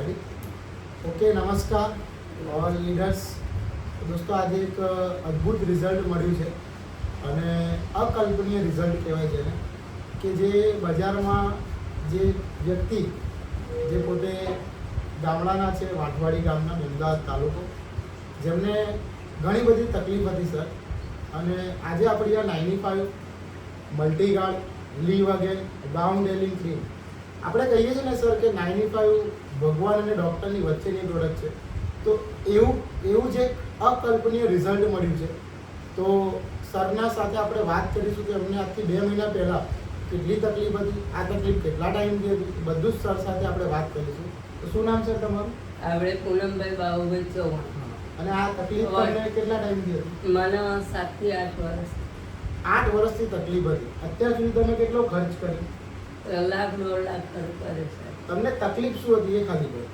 Ready okay નમસ્કાર all leaders દોસ્તો, આજે એક અદ્ભુત રિઝલ્ટ મળ્યું છે. અને અકલ્પનીય રિઝલ્ટ કહેવાય છે કે જે બજારમાં જે વ્યક્તિ, જે પોતે ગામડાના છે, વાંઠવાડી ગામના અમદાવાદ તાલુકો, જેમને ઘણી બધી તકલીફ હતી, સર. અને આજે આપણી આ નાઇન્ટી ફાઇવ મલ્ટીગાર્ડ લી વગેરે ડાઉન ડેલિંગ ક્રીમ આપણે કહીએ છીએ ને સર કે નાઇન્ટી ફાઇવ ભગવાન અને ડૉક્ટરની વચ્ચેની પ્રોડક્ટ છે. તો એવું એવું જે અકલ્પનીય રિઝલ્ટ મળ્યું છે. તો સરના સાથે આપણે વાત કરીશું કે અમને આજથી બે મહિના પહેલાં કેટલી તકલીફ હતી આ તકલીફ કેટલા ટાઈમથી હતી બધું જ સર સાથે આપણે વાત કરીશું. તો શું નામ છે તમારું? આપણે પૂનમભાઈ બાહુભાઈ ચૌહાણ અને આ તકલીફ તમને કેટલા ટાઈમથી હતી? મને સાતથી આઠ વર્ષ. આઠ વર્ષથી તકલીફ હતી. અત્યાર સુધી તમે કેટલો ખર્ચ કર્યો? લાખ દોઢ લાખ કરે છે. તમને તકલીફ શું હતી એ ખાલી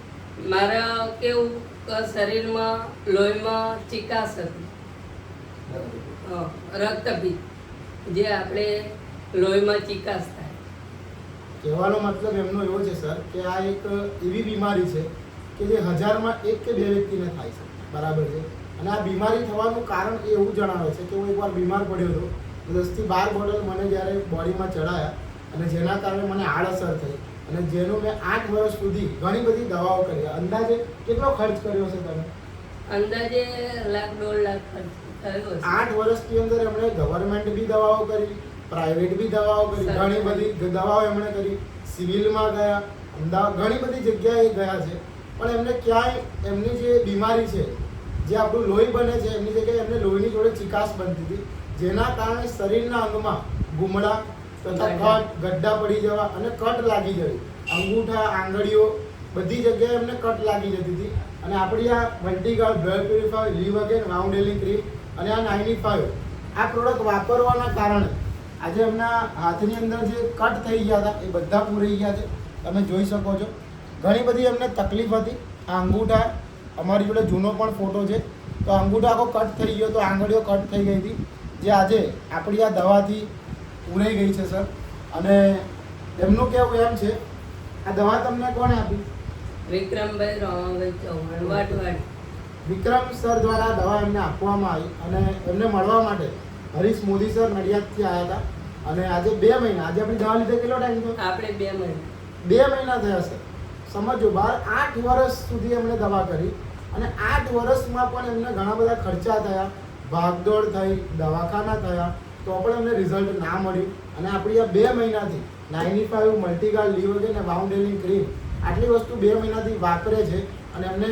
મારે કેવું કે શરીરમાં લોહીમાં ચિકાસ હતી. રક્તપિત જે આપણે લોહીમાં ચિકાસ થાય. કહેવાનો મતલબ એમનો એવો છે સર કે આ એક એવી બીમારી છે કે જે હજારમાં એક કે બે વ્યક્તિને થાય છે. બરાબર છે? અને આ બીમારી થવાનું કારણ એવું જણાવે છે કે હું એકવાર બીમાર પડ્યો હતો. દસથી બાર બોટલ મને જ્યારે બોડીમાં ચડાયા અને જેના કારણે મને આડઅસર થઈ. અને જેનું મેં આઠ વર્ષ સુધી ઘણી બધી દવાઓ કરી. અંદાજે કેટલો ખર્ચ કર્યો છે તમે? અંદાજે લાખ દોઢ લાખ ખર્ચ આઠ વર્ષની અંદર એમણે ગવર્મેન્ટ બી દવાઓ કરી પ્રાઇવેટ બી દવાઓ કરી ઘણી બધી દવાઓ એમણે કરી. સિવિલમાં ગયા અમદાવાદ ઘણી બધી જગ્યાએ ગયા છે. પણ એમને ક્યાંય એમની જે બીમારી છે જે આપણું લોહી બને છે એમની જગ્યાએ એમને લોહીની જોડે ચિકાસ બનતી હતી. જેના કારણે શરીરના અંગમાં ગુમડા કટ ગડ્ડા પડી જવા અને કટ લાગી જવી અંગૂઠા, આંગળીઓ, બધી જગ્યાએ એમને કટ લાગી જતી હતી. અને આપણી આ Multiguard blood purifier live again wound healing cream અને આ નાઇન્ટી ફાઇવ આ પ્રોડક્ટ વાપરવાના કારણે આજે એમના હાથની અંદર જે કટ થઈ ગયા હતા, એ બધા પૂરી ગયા છે. તમે જોઈ શકો છો. ઘણી બધી એમને તકલીફ હતી. આ અંગૂઠા, અમારી જોડે જૂનો પણ ફોટો છે. તો અંગૂઠા આખો કટ થઈ ગયો, તો આંગળીઓ કટ થઈ ગઈ હતી. જે આજે આપણી આ દવાથી ઉડાઈ ગઈ છે સર. અને એમનું કહેવું એમ છે આ દવા તમને કોણે આપી? વિક્રમભાઈ રમાભાઈ ચૌહાણ વાટવાડ વિક્રમ સર દ્વારા દવા એમને આપવામાં આવી અને એમને મળવા માટે હરીશ મોદી સર નડિયાદથી આવ્યા હતા. અને આજે બે મહિના આજે આપણી દવા લીધે કેટલો ટાઈમ થયો? આપણે બે મહિના. બે મહિના થયા સર. સમજો બાર આઠ વર્ષ સુધી એમણે દવા કરી અને આઠ વર્ષમાં પણ એમને ઘણા બધા ખર્ચા થયા. ભાગદોડ થઈ દવાખાના થયા તો પણ એમને રિઝલ્ટ ના મળ્યું. અને આપણી આ બે મહિનાથી નાઇન્ટી ફાઇવ મલ્ટીગાર્ડ લીવર અને બાઉન્ડેલિંગ ક્રીમ આટલી વસ્તુ બે મહિનાથી વાપરે છે અને એમને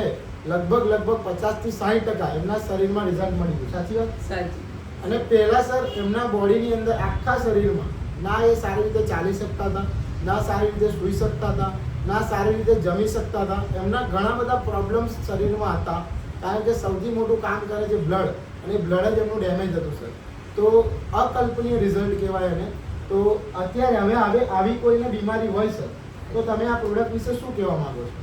લગભગ લગભગ પચાસથી સાઠ ટકા એમના શરીરમાં રિઝલ્ટ મળી ગયું. સાચી વાત? સાચી. અને પહેલાં સર એમના બોડીની અંદર આખા શરીરમાં ના એ સારી રીતે ચાલી શકતા હતા ના સારી રીતે સૂઈ શકતા હતા ના સારી રીતે જમી શકતા હતા. એમના ઘણા બધા પ્રોબ્લેમ્સ શરીરમાં હતા. કારણ કે સૌથી મોટું કામ કરે છે બ્લડ અને બ્લડ જ એમનું ડેમેજ હતું સર. તો અકલ્પનીય રિઝલ્ટ કહેવાય એને. તો અત્યારે હવે આવે આવી કોઈને બીમારી હોય સર તો તમે આ પ્રોડક્ટ વિશે શું કહેવા માંગો છો?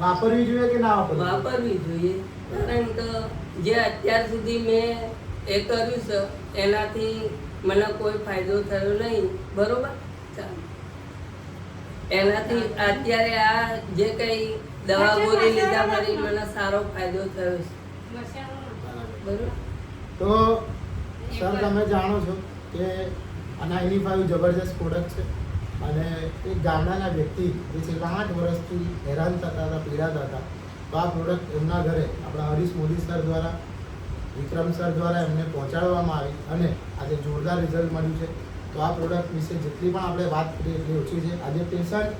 વાપરવી જોઈએ કે ના વાપરવી વાપરવી જોઈએ. કારણ કે જે અત્યાર સુધી મેં એ કર્યું છે એનાથી મને કોઈ ફાયદો થયો નહીં. બરોબર? એનાથી અત્યારે આ જે કંઈ દવા ગોળી લીધા પછી મને સારો ફાયદો થયો છે. તો, સર, તમે જાણો છો કે આ નાઇન્ટી ફાઇવ જબરજસ્ત પ્રોડક્ટ છે અને એક ગામડાના વ્યક્તિ જે છેલ્લા આઠ વર્ષથી હેરાન થતા હતા, પીડાતા હતા, તો આ પ્રોડક્ટ એમના ઘરે આપણા હરીશ મોદી સર દ્વારા, વિક્રમ સર દ્વારા એમને પહોંચાડવામાં આવી અને આજે જોરદાર રિઝલ્ટ મળ્યું છે. તો આ પ્રોડક્ટ વિશે જેટલી પણ આપણે વાત કરીએ એટલી ઓછી છે. આજે પેશન્ટ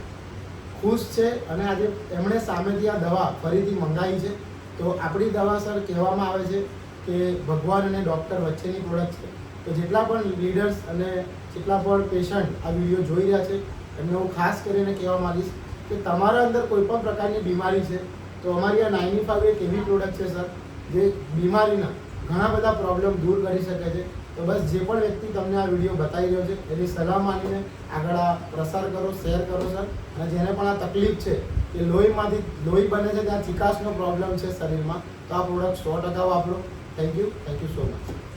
ખુશ છે અને આજે એમણે સામેથી આ દવા ફરીથી મંગાવી છે. તો આપણી દવા, સર, કહેવામાં આવે છે કે ભગવાન અને ડૉક્ટર વચ્ચેની પ્રોડક્ટ છે. તો જેટલા પણ લીડર્સ અને જેટલા પણ પેશન્ટ આ વીડિયો જોઈ રહ્યા છે, એમને હું ખાસ કરીને કહેવા માંગીશ કે તમારા અંદર કોઈ પણ પ્રકારની બીમારી છે, તો અમારી આ નાઇની ફાઇવ એક એવી પ્રોડક્ટ છે, સર, જે બીમારીના ઘણા બધા પ્રોબ્લેમ દૂર કરી શકે છે. તો બસ જે પણ વ્યક્તિ તમને આ વીડિયો બતાવી રહ્યો છે, એની સલાહ માનીને આગળ આ પ્રસાર કરો, શેર કરો, સર. અને જેને પણ આ તકલીફ છે કે લોહીમાંથી, લોહી બને છે ત્યાં ચિકાસનો પ્રોબ્લેમ છે શરીરમાં. તો આ પ્રોડક્ટ સો ટકા વાપરો. Thank you thank you so much